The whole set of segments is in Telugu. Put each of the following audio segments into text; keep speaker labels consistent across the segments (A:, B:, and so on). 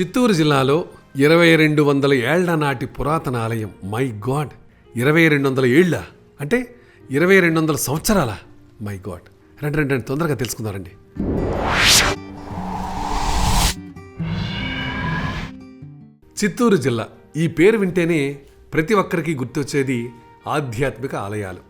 A: చిత్తూరు జిల్లాలో ఇరవై రెండు వందల ఏళ్ళ నాటి పురాతన ఆలయం. My god. ఇరవై రెండు వందల ఏళ్ళ అంటే ఇరవై రెండు వందల సంవత్సరాల? My god. రెండు రెండు రెండు తొందరగా తెలుసుకుందారండి చిత్తూరు జిల్లా. ఈ పేరు వింటేనే ప్రతి ఒక్కరికి గుర్తొచ్చేది ఆధ్యాత్మిక ఆలయాలు.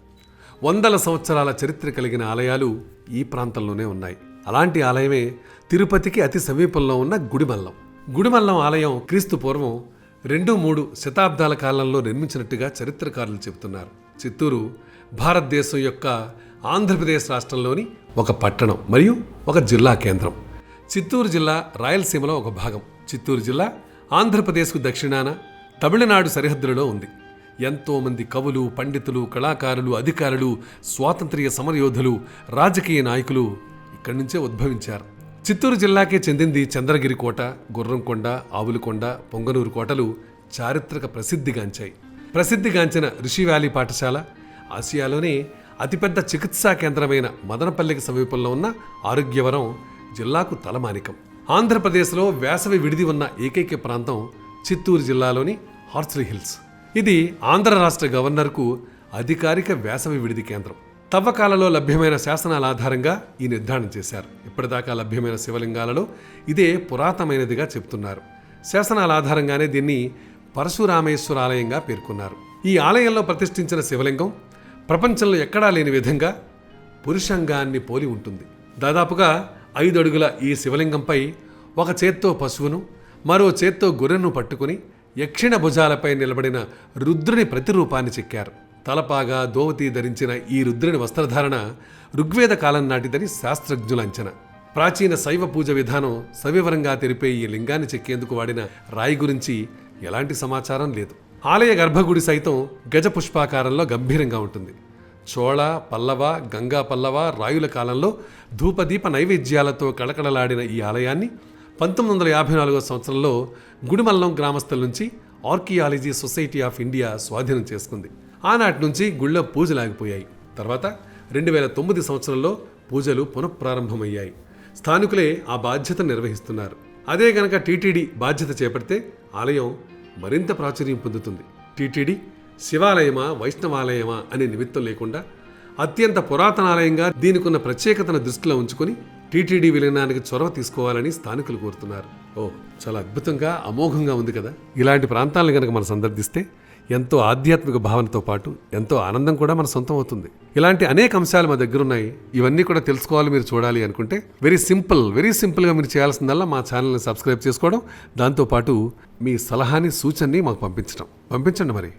A: వందల సంవత్సరాల చరిత్ర కలిగిన ఆలయాలు ఈ ప్రాంతంలోనే ఉన్నాయి. అలాంటి ఆలయమే తిరుపతికి అతి సమీపంలో ఉన్న గుడిమల్లం. గుడిమల్లం ఆలయం క్రీస్తు పూర్వం రెండు మూడు శతాబ్దాల కాలంలో నిర్మించినట్టుగా చరిత్రకారులు చెబుతున్నారు. చిత్తూరు భారతదేశం యొక్క ఆంధ్రప్రదేశ్ రాష్ట్రంలోని ఒక పట్టణం మరియు ఒక జిల్లా కేంద్రం. చిత్తూరు జిల్లా రాయలసీమలో ఒక భాగం. చిత్తూరు జిల్లా ఆంధ్రప్రదేశ్కు దక్షిణాన తమిళనాడు సరిహద్దులలో ఉంది. ఎంతోమంది కవులు పండితులు కళాకారులు అధికారులు స్వాతంత్ర్య సమరయోధులు రాజకీయ నాయకులు ఇక్కడి నుంచే ఉద్భవించారు. చిత్తూరు జిల్లాకే చెందింది చంద్రగిరి కోట గుర్రంకొండ ఆవులకొండ పొంగనూరు కోటలు చారిత్రక ప్రసిద్ధిగాంచాయి. ప్రసిద్ధిగాంచిన ఋషి వ్యాలీ పాఠశాల ఆసియాలోనే అతిపెద్ద చికిత్సా కేంద్రమైన మదనపల్లికి సమీపంలో ఉన్న ఆరోగ్యవరం జిల్లాకు తలమానికం. ఆంధ్రప్రదేశ్లో వేసవి విడిది ఉన్న ఏకైక ప్రాంతం చిత్తూరు జిల్లాలోని హార్స్లీ హిల్స్. ఇది ఆంధ్ర రాష్ట్ర గవర్నర్కు అధికారిక వేసవి విడిది కేంద్రం. తవ్వకాలలో లభ్యమైన శాసనాల ఆధారంగా ఈ నిర్ధారణ చేశారు. ఇప్పటిదాకా లభ్యమైన శివలింగాలలో ఇదే పురాతనమైనదిగా చెబుతున్నారు శాసనాల ఆధారంగానే దీన్ని పరశురామేశ్వర ఆలయంగా పేర్కొన్నారు. ఈ ఆలయంలో ప్రతిష్ఠించిన శివలింగం ప్రపంచంలో ఎక్కడా లేని విధంగా పురుషంగాన్ని పోలి ఉంటుంది. దాదాపుగా ఐదు అడుగుల ఈ శివలింగంపై ఒక చేత్తో పశువును మరో చేత్తో గొర్రెను పట్టుకుని యక్షిణ భుజాలపై నిలబడిన రుద్రుని ప్రతిరూపాన్ని చెక్కారు. తలపాగా దోవతి ధరించిన ఈ రుద్రుని వస్త్రధారణ ఋగ్వేద కాలం నాటిదని శాస్త్రజ్ఞుల అంచనా. ప్రాచీన శైవ పూజ విధానం సవివరంగా తెలిపే ఈ లింగాన్ని చెక్కేందుకు వాడిన రాయి గురించి ఎలాంటి సమాచారం లేదు. ఆలయ గర్భగుడి సైతం గజ పుష్పాకారంలో గంభీరంగా ఉంటుంది. చోళ పల్లవ గంగా పల్లవ రాయుల కాలంలో ధూపదీప నైవేద్యాలతో కళకళలాడిన ఈ ఆలయాన్ని పంతొమ్మిది వందల యాభై నాలుగో సంవత్సరంలో గుడిమల్లం గ్రామస్తుల నుంచి ఆర్కియాలజీ సొసైటీ ఆఫ్ ఇండియా స్వాధీనం చేసుకుంది. ఆనాటి నుంచి గుళ్ళో పూజలు ఆగిపోయాయి. తర్వాత రెండు వేల తొమ్మిది సంవత్సరంలో పూజలు పునఃప్రారంభమయ్యాయి. స్థానికులే ఆ బాధ్యత నిర్వహిస్తున్నారు. అదే గనక టీటీడీ బాధ్యత చేపడితే ఆలయం మరింత ప్రాచుర్యం పొందుతుంది. టీటీడీ శివాలయమా వైష్ణవాలయమా అనే నిమిత్తం లేకుండా అత్యంత పురాతనాలయంగా దీనికున్న ప్రత్యేకతను దృష్టిలో ఉంచుకొని టీటీడీ విలీనానికి చొరవ తీసుకోవాలని స్థానికులు కోరుతున్నారు. ఓ చాలా అద్భుతంగా అమోఘంగా ఉంది కదా. ఇలాంటి ప్రాంతాలను కనుక మనం సందర్శిస్తే ఎంతో ఆధ్యాత్మిక భావనతో పాటు ఎంతో ఆనందం కూడా మన సొంతం అవుతుంది. ఇలాంటి అనేక అంశాలు మా దగ్గర ఉన్నాయి ఇవన్నీ కూడా తెలుసుకోవాలి మీరు చూడాలి అనుకుంటే వెరీ సింపుల్ వెరీ సింపుల్గా మీరు చేయాల్సిందల్లా మా ఛానల్ని సబ్స్క్రైబ్ చేసుకోవడం. దాంతోపాటు మీ సలహాని సూచనని మాకు పంపించడం. పంపించండి మరి.